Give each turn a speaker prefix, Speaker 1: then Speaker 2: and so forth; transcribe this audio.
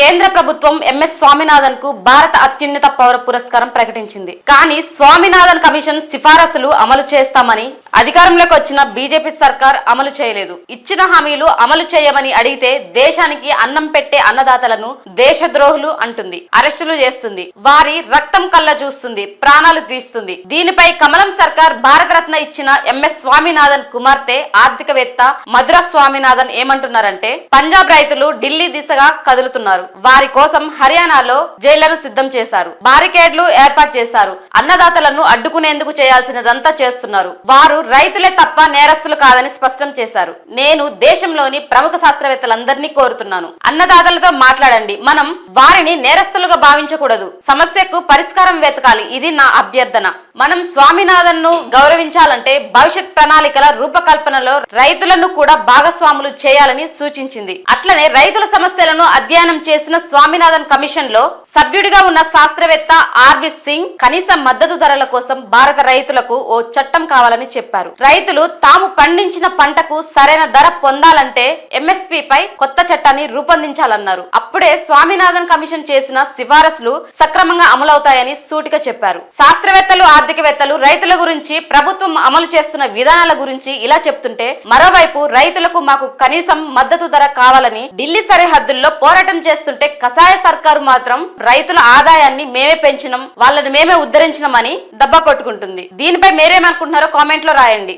Speaker 1: కేంద్ర ప్రభుత్వం ఎంఎస్ స్వామినాథన్కు భారత అత్యున్నత పౌర పురస్కారం ప్రకటించింది. కానీ స్వామినాథన్ కమిషన్ సిఫారసులు అమలు చేస్తామని అధికారంలోకి వచ్చిన బీజేపీ సర్కార్ అమలు చేయలేదు. ఇచ్చిన హామీలు అమలు చేయమని అడిగితే దేశానికి అన్నం పెట్టే అన్నదాతలను దేశద్రోహులు అంటుంది అరెస్టులు చేస్తుంది వారి రక్తం కళ్ళ చూస్తుంది ప్రాణాలు తీస్తుంది. దీనిపై కమలం సర్కార్ భారతరత్న ఇచ్చిన ఎంఎస్ స్వామినాథన్ కుమార్తె ఆర్థికవేత్త మధుర స్వామినాథన్ ఏమంటున్నారంటే పంజాబ్ రైతులు ఢిల్లీ దిశగా కదులుతున్నారు. వారి కోసం హర్యానాలో జైళ్ళను సిద్ధం చేశారు. బారికేడ్లు ఏర్పాటు చేశారు. అన్నదాతలను అడ్డుకునేందుకు చేయాల్సినదంతా చేస్తున్నారు. వారు రైతులే తప్ప నేరస్తులు కాదని స్పష్టం చేశారు. నేను దేశంలోని ప్రముఖ శాస్త్రవేత్తలందరినీ కోరుతున్నాను. అన్నదాతలతో మాట్లాడండి. మనం వారిని నేరస్తులుగా భావించకూడదు. సమస్యకు పరిష్కారం వెతకాలి. ఇది నా అభ్యర్థన. మనం స్వామినాథన్ను గౌరవించాలంటే భవిష్యత్ ప్రణాళికల రూపకల్పనలో రైతులను కూడా భాగస్వాములు చేయాలని సూచించింది. అట్లనే రైతుల సమస్యలను అధ్యయనం చేసిన స్వామినాథన్ కమిషన్లో సభ్యుడిగా ఉన్న శాస్త్రవేత్త ఆర్వి సింగ్ కనీస మద్దతు ధరల కోసం భారత రైతులకు ఓ చట్టం కావాలని చెప్పారు. రైతులు తాము పండించిన పంటకు సరైన ధర పొందాలంటే ఎంఎస్పి పై కొత్త చట్టాన్ని రూపొందించాలన్నారు. అప్పుడే స్వామినాథన్ కమిషన్ చేసిన సిఫారసులు సక్రమంగా అమలవుతాయని సూటిగా చెప్పారు. శాస్త్రవేత్తలు ఆర్థికవేత్తలు రైతుల గురించి ప్రభుత్వం అమలు చేస్తున్న విధానాల గురించి ఇలా చెప్తుంటే మరోవైపు రైతులకు మాకు కనీసం మద్దతు ధర కావాలని ఢిల్లీ సరిహద్దుల్లో పోరాటం చేస్తుంటే కసాయ సర్కారు మాత్రం రైతుల ఆదాయాన్ని మేమే పెంచినాం వాళ్ళని మేమే ఉద్ధరించినామని దెబ్బ కొట్టుకుంటుంది. దీనిపై మీరేమనుకుంటున్నారో కామెంట్లో రాయండి.